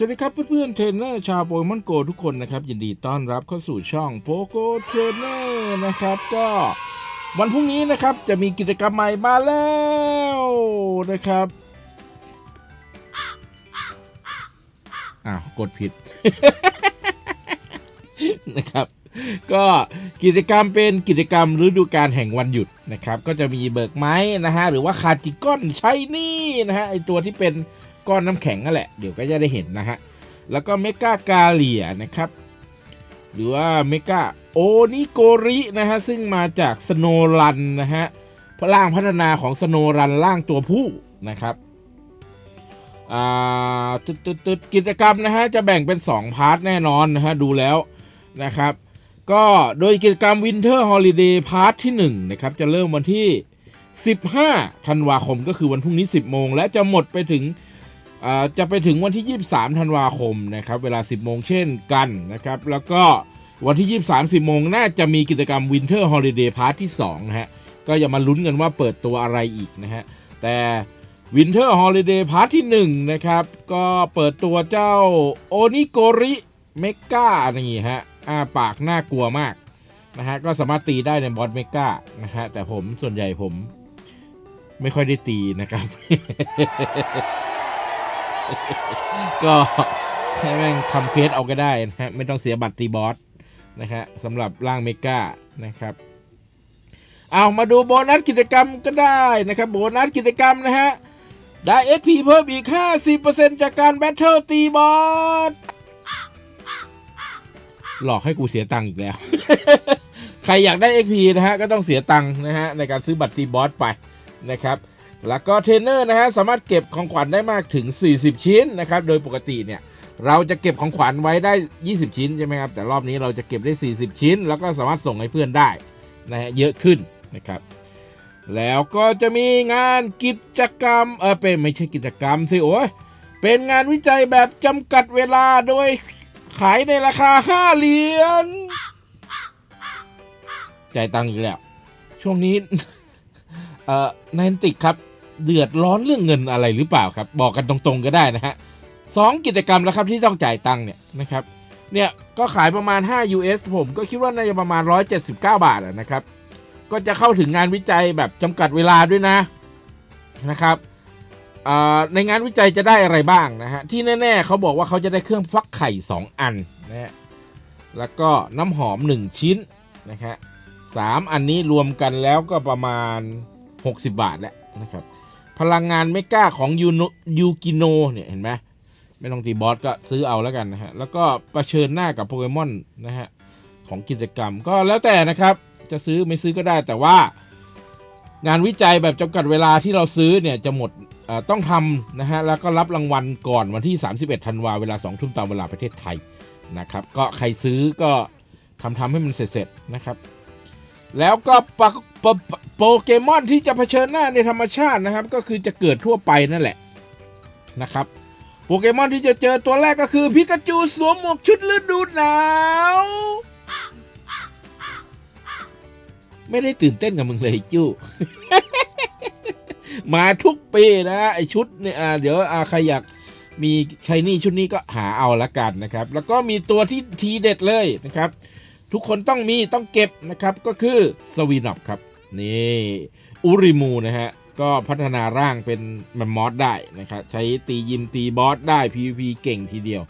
สวัสดีครับเพื่อนๆเทรนเนอร์ชาวโปเกมอนโกทุกคนนะครับ ยินดีต้อนรับเข้าสู่ช่องโปโกเทรนเนอร์นะครับ ก็วันพรุ่งนี้นะครับจะมีกิจกรรมใหม่มาแล้วนะครับอ้าวกดผิดนะครับ ก็กิจกรรมเป็นกิจกรรมฤดูกาลแห่งวันหยุดนะครับ ก็จะมีเบิกไม้นะฮะหรือว่าคาจิก้อนใช้นี่นะฮะไอตัวที่เป็น ก้อนน้ำแข็งนั่นแหละ เดี๋ยวก็จะได้เห็นนะฮะ แล้วก็เมกากาเลียนะครับ หรือว่าเมกาโอนิโกรินะฮะ ซึ่งมาจากสโนรันนะฮะพร่างพัฒนาของสโนรันร่างตัวผู้นะครับอ่าตึดกิจกรรมนะฮะ จะแบ่งเป็น 2 พาร์ทแน่นอนนะฮะ ดูแล้วนะครับ ก็โดยกิจกรรม Winter Holiday พาร์ทที่1นะครับ จะเริ่มวันที่ 15 ธันวาคมก็คือวันพรุ่งนี้ 10 โมง และจะหมดไปถึง จะไปถึงวันที่ 23 ธันวาคมนะครับเวลา 10 โมงเช่นกันนะครับแล้วก็วันที่ 23 10 โมงน่าจะมีกิจกรรม Winter Holiday พาร์ทที่2นะฮะก็อย่ามาลุ้นกันว่าเปิดตัวอะไรอีกนะฮะแต่ Winter Holiday พาร์ทที่1นะครับก็เปิดตัวเจ้าโอนิโกริเมกานี่ฮะอ้าปากน่ากลัวมากนะฮะก็สามารถตีได้ในบอสเมกานะฮะแต่ผมส่วนใหญ่ผมไม่ค่อยได้ตีนะครับ ก็ให้แม่งทำเควสเอาก็ได้นะฮะไม่ต้องเสียบัตรตีบอสนะฮะสำหรับร่างเมกานะครับเอามาดูโบนัสกิจกรรมก็ได้นะครับโบนัสกิจกรรมนะฮะได้ XP เพิ่มอีก 50%จากการแบทเทิลตีบอสหลอกให้กูเสียตังค์อีกแล้ว ใครอยากได้ XP นะฮะก็ต้องเสียตังค์นะฮะในการซื้อบัตรตีบอสไปนะครับ แล้วก็เทรนเนอร์นะฮะสามารถเก็บของขวัญได้มากถึง 40 ชิ้นนะครับ โดยปกติเนี่ยเราจะเก็บของขวัญไว้ได้ 20 ชิ้นใช่ไหมครับ แต่รอบนี้เราจะเก็บได้ 40 ชิ้น แล้วก็สามารถส่งให้เพื่อนได้นะฮะเยอะขึ้นนะครับแล้วก็จะมีงานกิจกรรมเออเป็นไม่ใช่กิจกรรมสิโอ้ยเป็นงานวิจัยแบบจำกัดเวลาโดยขายในราคา 5 เหรียญจ่ายตังค์อีกแล้ว ช่วงนี้ เอ่อแนนติกครับ เดือดร้อนเรื่องเงินอะไรหรือเปล่าครับ บอกกันตรงๆก็ได้นะฮะสองกิจกรรมแล้วครับที่ต้องจ่ายตังค์เนี่ยนะครับเนี่ยก็ขายประมาณ 5 US ผมก็คิดว่าน่าจะประมาณ 179 บาทนะครับ ก็จะเข้าถึงงานวิจัยแบบจำกัดเวลาด้วยนะนะครับในงานวิจัยจะได้อะไรบ้างนะฮะที่แน่ๆเขาบอกว่าเขาจะได้เครื่องฟักไข่ 2 อันนะฮะแล้วก็น้ำหอม 1 ชิ้นนะฮะสามอันนี้รวมกันแล้วก็ประมาณ 60 บาทแล้วนะครับ พลังงานเมกาของยูโนยูกิโนเนี่ยเห็นไหมไม่ต้องตีบอสก็ซื้อเอาแล้วกันนะฮะ แล้วก็ประเชิญหน้ากับโปเกมอนนะฮะ ของกิจกรรมก็แล้วแต่นะครับ จะซื้อไม่ซื้อก็ได้แต่ว่า งานวิจัยแบบจำกัดเวลาที่เราซื้อเนี่ยจะหมดต้องทำนะฮะ แล้วก็รับรางวัลก่อนวันที่ 31ธันวาเวลา2ทุ่มตามเวลาประเทศไทยนะครับ ก็ใครซื้อก็ทำทำให้มันเสร็จๆนะครับ แล้วก็ปะปะปโปเกมอนที่จะเผชิญหน้าในธรรมชาตินะครับ ก็คือจะเกิดทั่วไปนั่นแหละนะครับ โปเกมอนที่จะเจอตัวแรกก็คือพิกาจูสวมหมวกชุดฤดูหนาวไม่ได้ตื่นเต้นกับมึงเลยจู้มาทุกปีนะไอชุดเนี่ยเดี๋ยวอาใครอยากมีชายนี่ชุดนี้ก็หาเอาละกันนะครับ แล้วก็มีตัวที่ทีเด็ดเลยนะครับ ทุกคนต้องมีต้องเก็บนะครับก็คือสวีนอปครับ นี่อุริมูนะฮะ ก็พัฒนาร่างเป็นแมมมอสได้นะครับ ใช้ตียิมตีบอสได้ PVP เก่งทีเดียว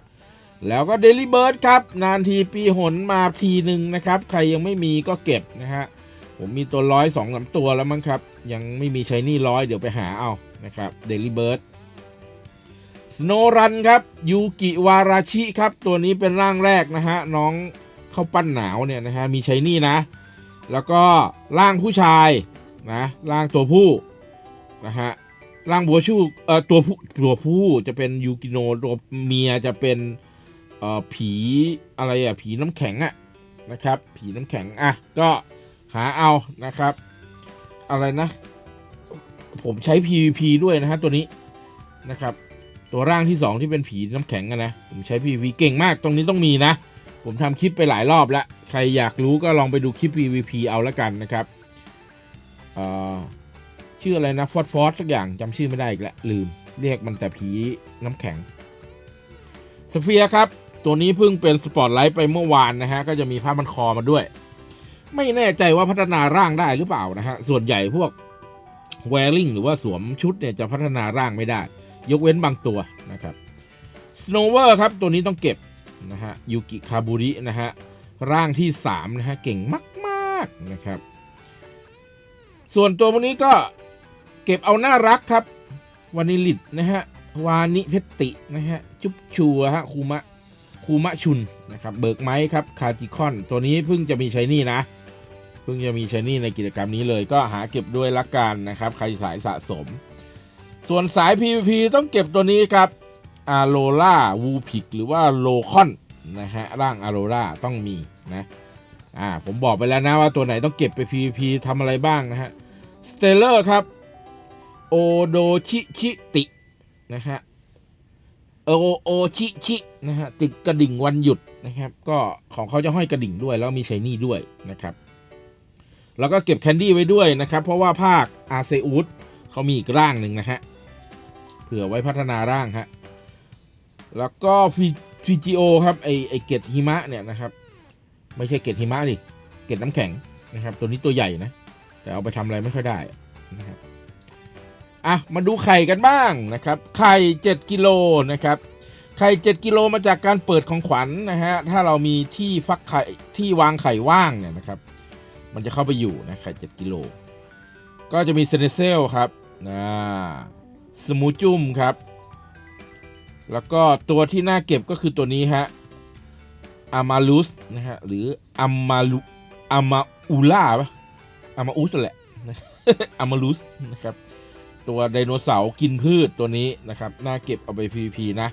แล้วก็เดลิเบิร์ดครับ นานทีปีหนมาทีหนึ่งนะครับ ใครยังไม่มีก็เก็บนะฮะ ผมมีตัวร้อยสองสามตัวแล้วมั้งครับ ยังไม่มีใช้นี่ร้อยเดี๋ยวไปหาเอานะครับเดลิเบิร์ดสโนรันครับยูกิวาราชิครับ ตัวนี้เป็นร่างแรกนะฮะ น้องเข้าปั้นหนาวเนี่ยนะฮะ มีใช้นี่นะ แล้วก็ร่างผู้ชายนะร่างตัวผู้นะฮะร่างบัวชูเอ่อตัวผู้ตัวผู้จะเป็นยูกิโนตัวเมียจะเป็นเอ่อผีอะไรอะผีน้ำแข็งอะนะครับ ผีน้ำแข็งอะก็หาเอานะครับ อะไรนะ ผมใช้ PVP ด้วยนะฮะตัวนี้นะครับ ตัวร่างที่ 2 ที่เป็นผีน้ำแข็งอะนะ ผมใช้ PVP เก่งมากตรงนี้ต้องมีนะ ผมทำคลิปไปหลายรอบแล้ว ใครอยากรู้ก็ลองไปดูคลิป PVP เอาละกันนะครับชื่ออะไรนะฟอสฟอสสักอย่างจำชื่อไม่ได้อีกแล้วลืม เรียกมันแต่ผีน้ำแข็งสเฟียครับ ตัวนี้เพิ่งเป็นสปอตไลท์ไปเมื่อวานนะฮะ ก็จะมีผ้ามันคอมาด้วย ไม่แน่ใจว่าพัฒนาร่างได้หรือเปล่านะฮะ ส่วนใหญ่พวกแวริงหรือว่าสวมชุดเนี่ยจะพัฒนาร่างไม่ได้ ยกเว้นบางตัวนะครับสโนเวอร์ครับ ตัวนี้ต้องเก็บ นะฮะยูกิคาบุรินะฮะร่างที่3นะฮะเก่งมากๆนะครับ ส่วนตัวพวกนี้ก็เก็บเอาน่ารักครับวานิลิตนะฮะวานิเพตตินะฮะจุบชัวฮะคูมะคูมะชุนนะครับเบิกไม้ครับคาจิคอน ตัวนี้เพิ่งจะมีใช้นี่นะเพิ่งจะมีใช้นี่ในกิจกรรมนี้เลยก็หาเก็บด้วยละกันนะครับ ใครสายสะสม ส่วนสาย PVP ต้องเก็บตัวนี้ครับ อาโ o ล่าวูพิกหรือว่าโลคอนนะฮะร่างอาโ o ล่าต้องมีนะอ่าผมบอกไปแล้วนะว่าตัวไหนต้องเก็บไป PVP ทำอะไรบ้างนะฮะสเตเลอร์ครับโอโดชิชิตินะฮะโอโอชิชินะฮะติดกระดิ่งวันหยุดนะครับก็ของเขาจะห้อยกระดิ่งด้วยแล้วมีไชนี่ด้วยนะครับแล้วก็เก็บแคนดี้ไว้ด้วยนะครับ เพราะว่าภาคอาเซอุสเขามีอีกร่างหนึ่งนะฮะเผื่อไว้พัฒนาร่างฮะ แล้วก็ฟิจิโอครับไอไอเกตหิมะเนี่ยนะครับ ไม่ใช่เกตหิมะดิเกตน้ำแข็งนะครับ ตัวนี้ตัวใหญ่นะ แต่เอาไปทำอะไรไม่ค่อยได้นะครับอะมาดูไข่กันบ้างนะครับ ไข่ 7 กิโลนะครับ ไข่ 7 กิโลมาจากการเปิดของขวัญนนะฮะถ้าเรามีที่ฟักไข่ที่วางไข่ว่างเนี่ยนะครับ มันจะเข้าไปอยู่นะไข่7กิโลก็จะมีเซเนเซลครับนะสมูจุ่มครับ แล้วก็ตัวที่น่าเก็บก็คือตัวนี้ฮะอามาลุสนะฮะหรืออามาลุอามาอูล่าปะอามาอุสแหละอามาลุสนะครับตัวไดโนเสาร์กินพืชตัวนี้นะครับน่าเก็บเอาไป PVP นะ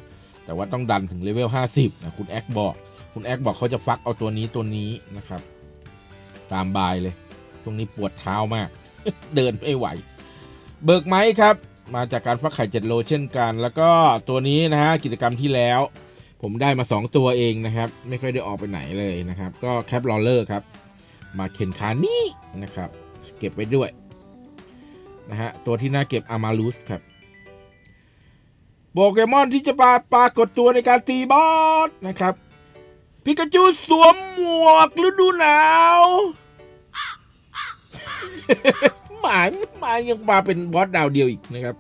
แต่ว่าต้องดันถึงเลเวล 50 นะ คุณแอคบอก คุณแอคบอกเขาจะฟักเอาตัวนี้ตัวนี้นะครับ ตามบายเลย ตรงนี้ปวดเท้ามาก เดินไม่ไหว เบิกไหมครับ มาจากการฟักไข่เจ็ดโลเช่นกัน แล้วก็ตัวนี้นะฮะกิจกรรมที่แล้ว ผมได้มา 2 ตัวเองนะครับ ไม่ค่อยได้ออกไปไหนเลยนะครับ ก็แคปลอเลอร์ครับ มาเข็นคานี่นะครับ เก็บไว้ด้วยนะฮะตัวที่น่าเก็บอามาลูสครับโปเกมอนที่จะปาปรากฏตัวในการตีบอสนะครับพิกาจูสวมหมวกฤดูหนาว หมามายังมาเป็นบอสดาวเดียวอีกนะครับ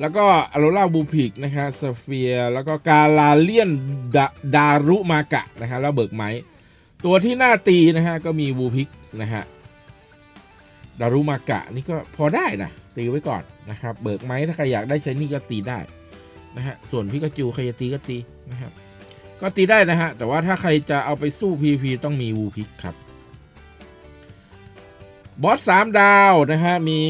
แล้วก็อโรล่าบูพิกนะฮะสเฟียแล้วก็กาลาเลียนดาดารุมากะนะฮะแล้วเบิกไม้ตัวที่หน่าตีนะฮะก็มีบูพิกนะฮะดารุมากะนี่ก็พอได้นะตีไว้ก่อนนะครับ เบิกไม้ถ้าใครอยากได้ใช้นี่ก็ตีได้นะฮะส่วนพิกาจูใครจะตีก็ตีนะครับก็ตีได้นะฮะแต่ว่าถ้าใครจะเอาไปสู้ PVP ต้องมีวูพิกครับ บอสสามดาวนะฮะ มี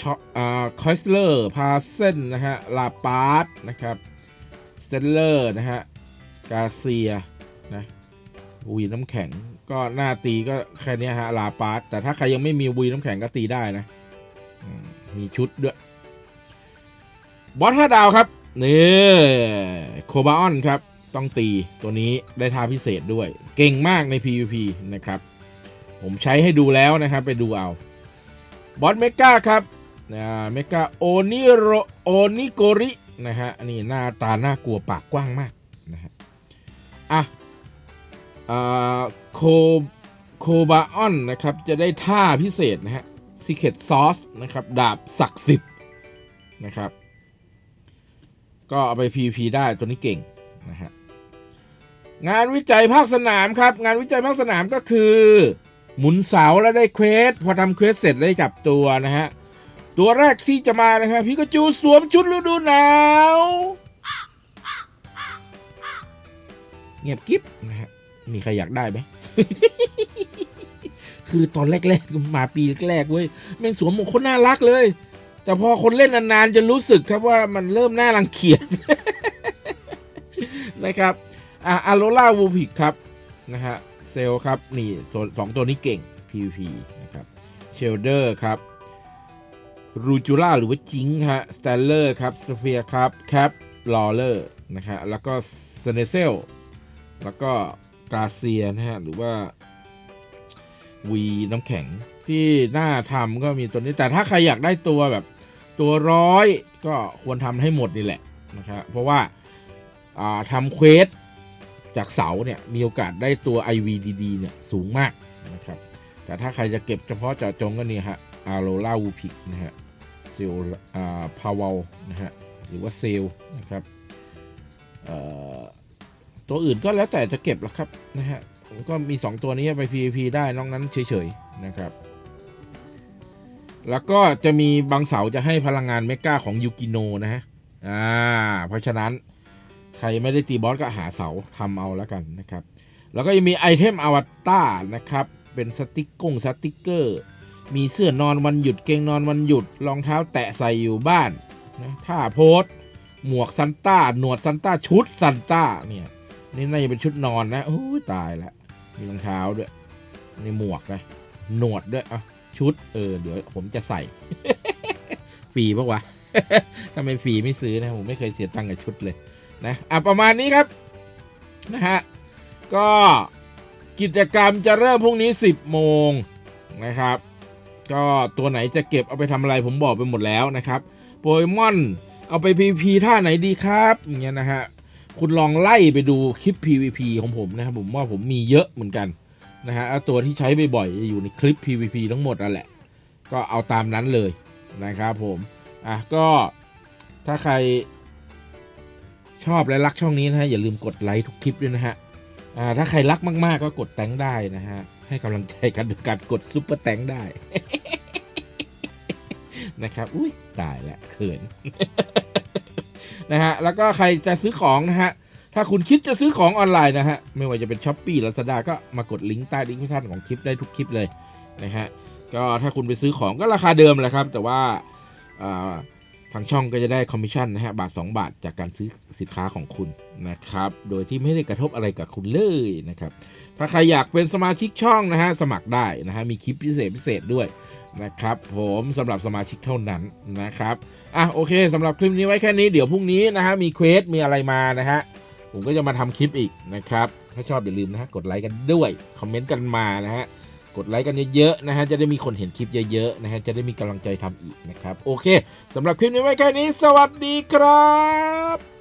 ชออ่าคอยสเลอร์พาเซนนะฮะ ลาปาร์ตนะครับเตลเลอร์นะฮะ กาเซียนะวีน้ำแข็งก็หน้าตีก็แค่นี้ฮะ ลาปาร์ตแต่ถ้าใครยังไม่มีวีน้ำแข็งก็ตีได้นะมมีชุดด้วยบอสห้าดาวครับนี่โคบาออนครับ ต้องตีตัวนี้ได้ท่าพิเศษด้วย เก่งมากใน PVP นะครับ ผมใช้ให้ดูแล้วนะครับไปดูเอาบอสเมกาครับนะเมกาโอนิโรโอนิโกรินะฮะนนี้หน้าตาหน่ากลัวปากกว้างมากนะฮะอะโคโคบาออนนะครับจะได้ท่าพิเศษนะฮะซิเคตซอสนะครับดาบศักดิ์สิทธิ์นะครับ ก็เอาไป PVP ได้ตัวนี้เก่งนะฮะงานวิจัยภาคสนามครับ งานวิจัยภาคสนามก็คือ หมุนเสาแล้วได้เควสพอทำเควสเสร็จได้จับตัวนะฮะ ตัวแรกที่จะมานะครับพิกาจูสวมชุดฤดูหนาว เงียบกิ๊บนะฮะ มีใครอยากได้ไหมคือตอนแรกๆ มาปีแรกๆเว้ยแม่งสวมหมวกคนน่ารักเลย แต่พอคนเล่นนานๆ จะรู้สึกครับว่ามันเริ่มน่ารังเกียจนะครับอ่าอโรล่าวูพิกครับนะฮะ เซลครับนี่สองตัวนี้เก่ง PVP นะครับเชลเดอร์ครับรูจูล่าหรือว่าจิงฮะสแตนเลอร์ครับสเฟียครับแคปลอเลอร์นะฮะแล้วก็เซเนเซลแล้วก็กาเซียนะฮะหรือว่าวีน้ำแข็งที่น่าทำก็มีตัวนี้ แต่ถ้าใครอยากได้ตัวแบบตัวร้อยก็ควรทำให้หมดนี่แหละนะครับเพราะว่าทำเควส จากเสาเนี่ยมีโอกาสได้ตัว IVDD เนี่ยสูงมากนะครับ แต่ถ้าใครจะเก็บเฉพาะเจาะจงก็นี่ฮะอาโรล่าวูพิกนะฮะเซลอ่าพาวลนะฮะหรือว่าเซลนะครับเอ่อตัวอื่นก็แล้วแต่จะเก็บละครับนะฮะผมก็มี 2 ตัวนี้ไป PVP ได้นอกนั้นเฉยๆนะครับ แล้วก็จะมีบางเสาจะให้พลังงานเมกาของยูกิโนนะฮะอ่าเพราะฉะนั้น รไม่ได้ตีบอสก็หาเสาทำเอาแล้วกันนะครับ แล้วก็ยังมีไอเทมอวตารนะครับ เป็นสติกกงสติกเกอร์ มีเสื้อนอนวันหยุดเกงนอนวันหยุดรองเท้าแตะใส่อยู่บ้านนะท่าโพสหมวกซันต้าหนวดซันต้าชุดซันต้าเนี่ยนี่น่าจะเป็นชุดนอนนะโอ้ตายแล้วมีรองเท้าด้วยในหมวกนะหนวดด้วยอะชุดเออเดี๋ยวผมจะใส่ฟรีปะวะถ้าไมฟรีไม่ซื้อนะผมไม่เคยเสียตังค์กับชุดเลย นะอะประมาณนี้ครับนะฮะก็กิจกรรมจะเริ่มพรุ่งนี้ 10 โมงนะครับ ก็ตัวไหนจะเก็บเอาไปทำอะไรผมบอกไปหมดแล้วนะครับโปเกมอนเอาไป PVP ท่าไหนดีครับอย่างเงี้ยนะฮะคุณลองไล่ไปดูคลิป PVP ของผมนะครับผมว่าผมมีเยอะเหมือนกันนะฮะตัวที่ใช้บ่อยๆจะอยู่ในคลิป PVP ทั้งหมดนั่นแหละ ก็เอาตามนั้นเลยนะครับผมอะก็ถ้าใคร ชอบและรักช่องนี้นะฮะอย่าลืมกดไลค์ทุกคลิปด้วยนะฮะอ่าถ้าใครรักมาก ๆ ก็กดแตงได้นะฮะให้กำลังใจกันโดยการกดซุปเปอร์แตงได้นะครับอุ้ยตายล้วเขินนะฮะแล้วก็ใครจะซื้อของนะฮะถ้าคุณคิดจะซื้อของออนไลน์นะฮะไม่ว่าจะเป็นช้อปปี้ลาซาด้าก็มากดลิงก์ใต้ลิงก์ท่านของคลิปได้ทุกคลิปเลยนะฮะก็ถ้าคุณไปซื้อของก็ราคาเดิมแหละครับ แต่ว่าอ่า ทางช่องก็จะได้คอมมิชชั่นนะฮะบาท 2 บาทจากการซื้อสินค้าของคุณนะครับ โดยที่ไม่ได้กระทบอะไรกับคุณเลยนะครับ ถ้าใครอยากเป็นสมาชิกช่องนะฮะสมัครได้นะฮะมีคลิปพิเศษพิเศษด้วยนะครับผมสำหรับสมาชิกเท่านั้นนะครับอะโอเคสำหรับคลิปนี้ไว้แค่นี้เดี๋ยวพรุ่งนี้นะฮะมีเควสมีอะไรมานะฮะผมก็จะมาทำคลิปอีกนะครับ ถ้าชอบอย่าลืมนะฮะกดไลค์กันด้วย คอมเมนต์กันมานะฮะ กดไลค์กันเยอะๆนะฮะจะได้มีคนเห็นคลิปเยอะๆนะฮะจะได้มีกำลังใจทำอีกนะครับ โอเคสำหรับคลิปนี้ไว้แค่นี้ สวัสดีครับ